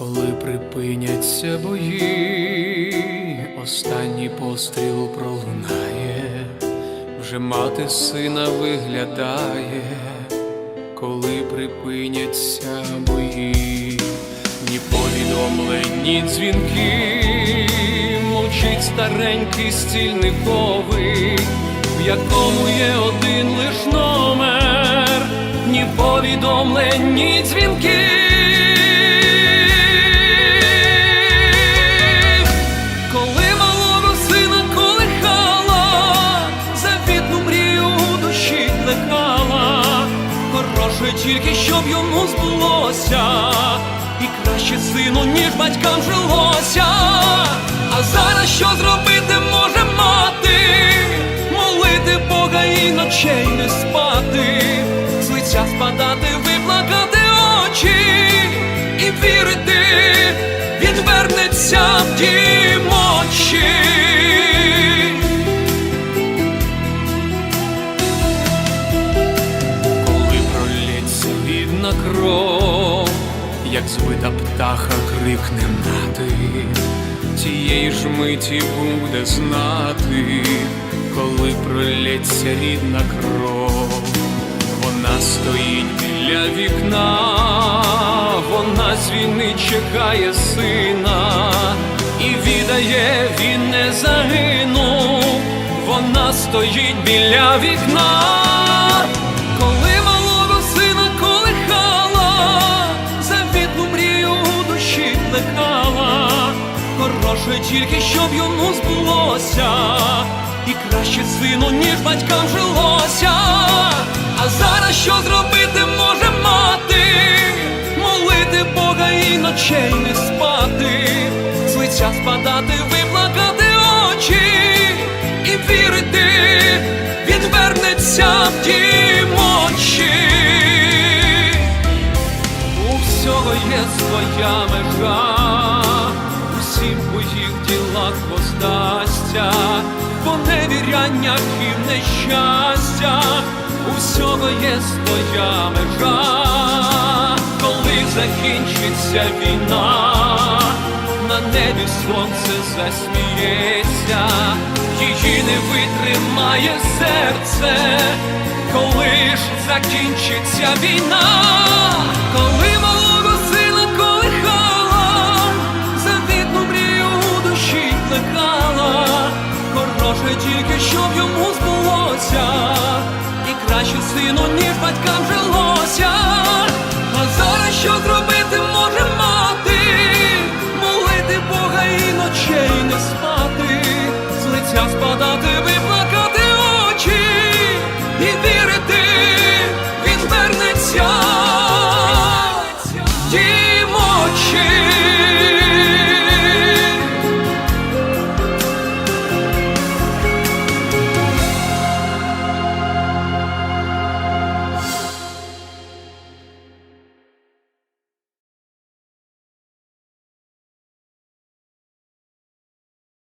Коли припиняться бої, останній постріл пролунає, вже мати сина виглядає, коли припиняться бої, ні повідомлень, ні дзвінки, мовчить старенький стільниковий, в якому є один лиш номер, ні повідомлень, ні дзвінків. Збулося, і краще сину, ніж батькам жилося. А зараз що зробити як збита птаха крикне мати, тієї ж миті буде знати, коли пролється рідна кров, вона стоїть біля вікна, вона з війни чекає сина, і відає, він не загинув, вона стоїть біля вікна, плекала, хороше тільки щоб йому збулося, і краще сину, ніж батькам жилося. А зараз що зробити може мати? Молити Бога і ночей не спати, з лиця спадати, виплакати очі. І вірити, він вернеться в дім ділах воздасться, по невіряннях і в нещастях, у є своя межа, коли закінчиться війна, на небі сонце засміється, її не витримає серце, коли ж закінчиться війна, хороше тільки щоб йому збулося, і краще сину, ніж батькам жилося. А зараз що зробити може мати? Молити Бога і ночей не спати, з лиця спадати, виплакати очі і вірити, він вернеться